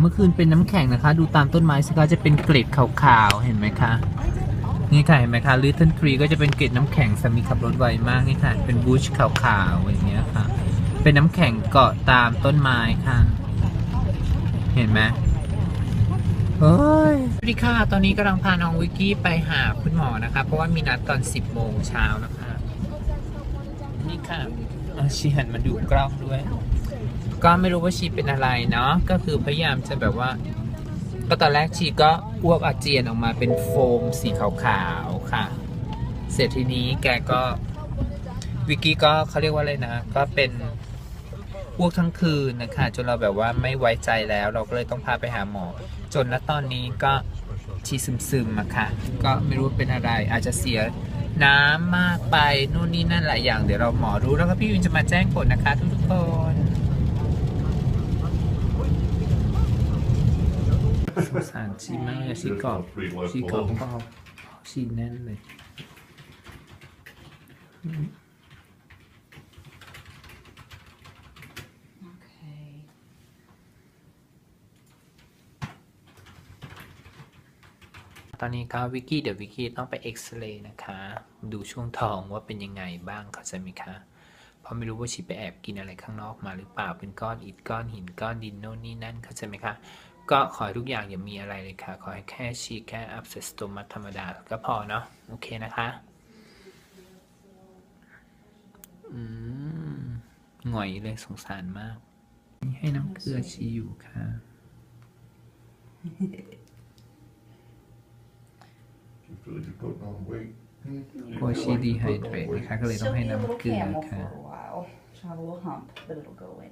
เมื่อคืนเป็นน้ำแข็งนะคะ ดูตามต้นไม้สิคะจะเป็นเกล็ดขาวๆเห็นไหมคะ นี่ค่ะเห็นไหมคะลิตเติ้ลทรีก็จะเป็นเกล็ดน้ำแข็งสามีขับรถไวมากนี่ค่ะ เป็นบูชขาวๆอย่างเงี้ยค่ะ เป็นน้ำแข็งเกาะตามต้นไม้ค่ะ เห็นไหมเฮ้ยสวัสดีค่ะ ตอนนี้กำลังพาน้องวิกกี้ไปหาคุณหมอนะคะ เพราะว่ามีนัดตอน 10 โมงเช้านะคะ นี่ค่ะอะ ชีหันมาดูกล้องด้วย ก็ไม่รู้ว่าชีเป็นอะไรเนาะก็คือพยายามจะแบบว่า ก็ตอนแรกชีก็อ้วกอาเจียนออกมาเป็นโฟมสีขาวๆค่ะ เสร็จทีนี้แกก็วิกกี้ก็เขาเรียกว่าอะไรนะ ก็เป็นอ้วกทั้งคืนนะคะจนเราแบบว่าไม่ไว้ใจแล้ว เราก็เลยต้องพาไปหาหมอ จนณตอนนี้ก็ชีซึมๆอะค่ะ ก็ไม่รู้เป็นอะไรอาจจะเสีย น้ำมากไปนู่นนี่นั่นหลายอย่างเดี๋ยวเราหมอรู้แล้วก็พี่วินจะมาแจ้งผลนะคะทุกๆคนสงสารชีมากเลยชีกรอบชีกรอบเปล่าชีแน่นเลย ตอนนี้ก็วิกกี้เดี๋ยววิกกี้ต้องไปเอ็กซเรย์นะคะ ดูช่วงท้องว่าเป็นยังไงบ้างเขาจไหมคะเพราะไม่รู้ว่าชีไปแอบกินอะไรข้างนอกมาหรือเปล่าเป็นก้อนอิฐก้อนหินก้อนดินโน่นนี่นั่นเขาใจไหมคะ ก็ขอให้ทุกอย่างอย่ามีอะไรเลยค่ะ ขอให้แค่ชีแค่อัพเซสโตมัธรรมดาก็พอเนาะโอเคนะคะอืมหงอยเลยสงสารมาก ให้น้ำเกลือชีอยู่ค่ะ กลัวชีดีไฮเดรตนะคะก็เลยต้องให้น้ำเกลือค่ะ for a while. She'll have a little hump, but it'll go away.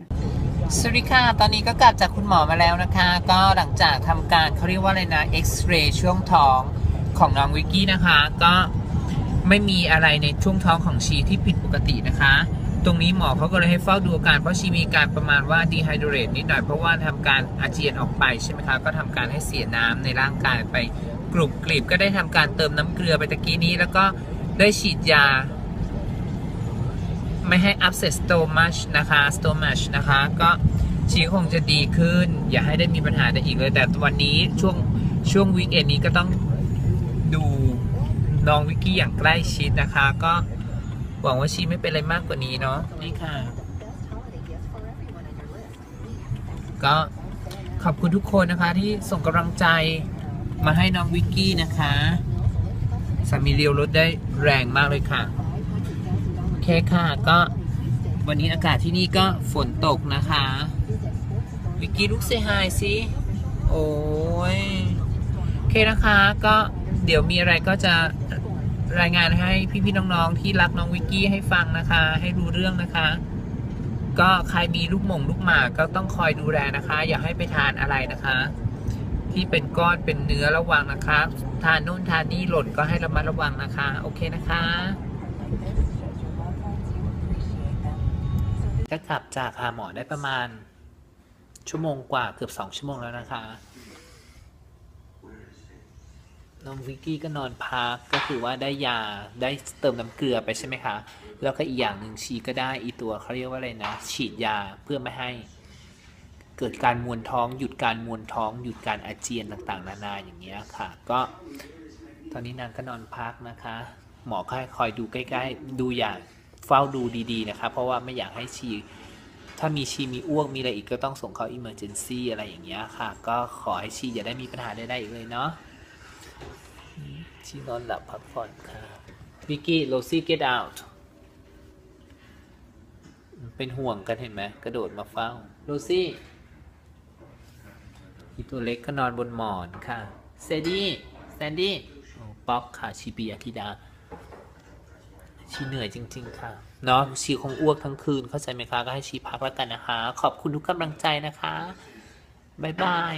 สวัสดีค่ะ ตอนนี้ก็กลับจากคุณหมอมาแล้วนะคะ ก็หลังจากทำการเขาเรียกว่าอะไรนะ เอ็กซเรย์ช่วงท้องของน้องวิกกี้นะคะ ก็ไม่มีอะไรในช่วงท้องของชีที่ผิดปกตินะคะ ตรงนี้หมอเขาก็เลยให้เฝ้าดูอาการเพราะชีมีการประมาณว่าดีไฮเดรตนิดหน่อยเพราะว่าทำการอาเจียนออกไปใช่ไหมคะ ก็ทำการให้เสียน้ำในร่างกายไป กรุบกริบก็ได้ทำการเติมน้ำเกลือไปตะกี้นี้ แล้วก็ได้ฉีดยา ไม่ให้ upset stomach นะคะ stomach นะคะ ก็ชีคงจะดีขึ้น อย่าให้ได้มีปัญหาได้อีกเลย แต่วันนี้ช่วงช่วงวีคเอนนี้ก็ต้องดูน้องวิกกี้อย่างใกล้ชิดนะคะ ก็หวังว่าชีไม่เป็นอะไรมากกว่านี้เนาะนี่ค่ะ ก็ขอบคุณทุกคนนะคะที่ส่งกำลังใจ มาให้น้องวิกกี้นะคะสามีเรียวรถได้แรงมากเลยค่ะโอเคค่ะก็วันนี้อากาศที่นี่ก็ฝนตกนะคะ วิกกี้ลุกเซฮายสิโอ้ยโอเคนะคะก็เดี๋ยวมีอะไรก็จะรายงานให้พี่ๆน้องๆที่รักน้องวิกกี้ให้ฟังนะคะ ให้รู้เรื่องนะคะ ก็ใครมีลูกหม่งลูกหมากก็ต้องคอยดูแลนะคะ อย่าให้ไปทานอะไรนะคะ ที่เป็นก้อนเป็นเนื้อระวังนะคะทานนู่นทานนี่หล่นก็ให้ระมัดระวังนะคะ โอเคนะคะ ก็กลับจากหาหมอได้ประมาณ ชั่วโมงกว่าเกือบสองชั่วโมงแล้วนะคะน้องวิกกี้ก็นอนพักก็คือว่าได้ยาได้เติมน้ำเกลือไปใช่ไหมคะ แล้วก็อีกอย่างหนึ่งชีก็ได้อีตัวเขาเรียกว่าอะไรนะ ฉีดยาเพื่อไม่ให้ เกิดการมวนท้อง หยุดการมวนท้อง หยุดการอาเจียนต่างๆ นานาอย่างเงี้ยค่ะ ก็ตอนนี้นางก็นอนพักนะคะ หมอก็ให้คอยดูใกล้ๆ ดูอย่างเฝ้าดูดีๆนะคะ เพราะว่าไม่อยากให้ชีถ้ามีชีมีอ้วกมีอะไรอีกก็ต้องส่งเข้า emergency อะไรอย่างเงี้ยค่ะ ก็ขอให้ชีอย่าได้มีปัญหาใดๆอีกเลยเนาะชีนอนหลับพักผ่อนค่ะวิกกี้โรซี่ get out เป็นห่วงกันเห็นไหมกระโดดมาเฝ้าโรซี่ อีตัวเล็กก็นอนบนหมอนค่ะเซดี้แซนดี้โอ้ป๊อกค่ะชิบิอาทิดา ชีเหนื่อยจริง ๆ ค่ะ เนาะชีคงอ้วกทั้งคืนเข้าใจไหมคะ ก็ให้ชีพักแล้วกันนะคะ ขอบคุณทุกกำลังใจนะคะ บ๊ายบาย